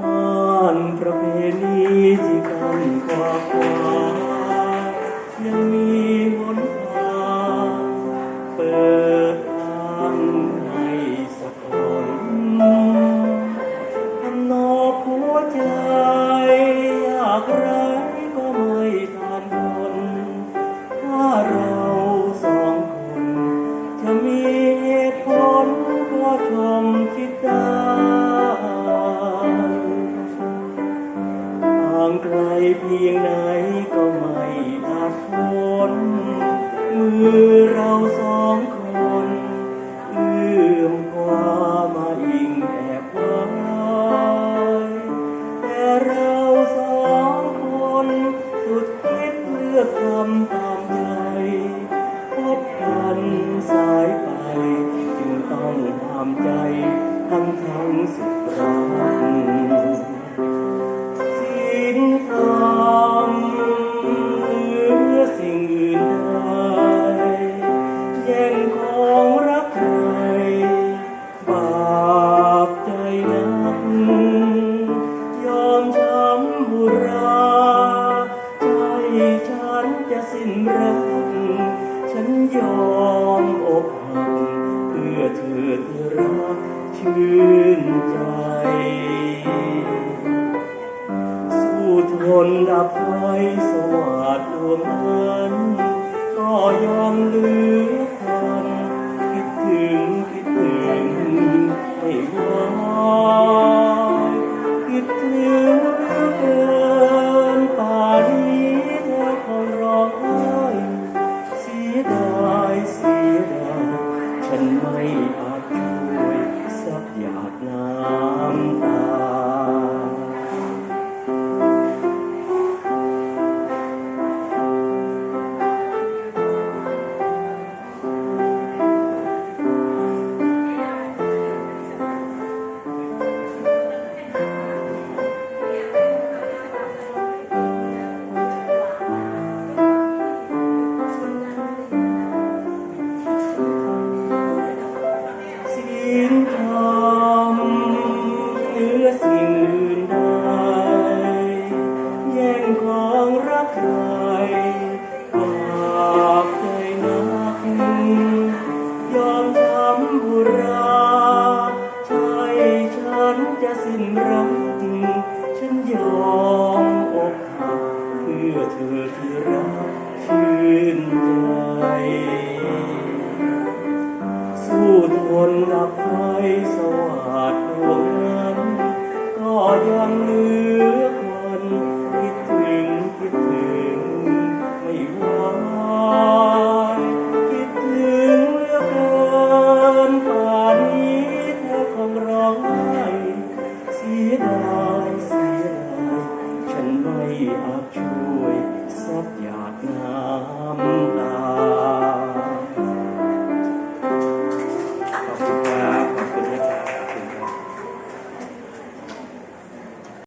ม่านประเพณีที่กันกว่ากว่ายังมีหนทาเปิดทางให้สักคนทำนอกหัวใจอยากไรก็ไม่ทันคนถ้าเราสองคน จะมีเหตุผลก็ชมคิดได้ ยงไหนก็ไม่อาจพ้นมือเราสองคนเอื้อมความาอิงแอบไว้แต่เราสองคนสุดคิดเลือกทำตามใจพบกันสายไป จึงต้องห้ามใจทั้งทั้งสุดรัก อมอกหักเพื่อเธอรักชื่นใจ สู้ทนดับไฟสวัสดดวงนั้น ดับไฟสวัสดดวงนั้นก็ยังเหลื อาจช่วยซับหยาดน้ำตา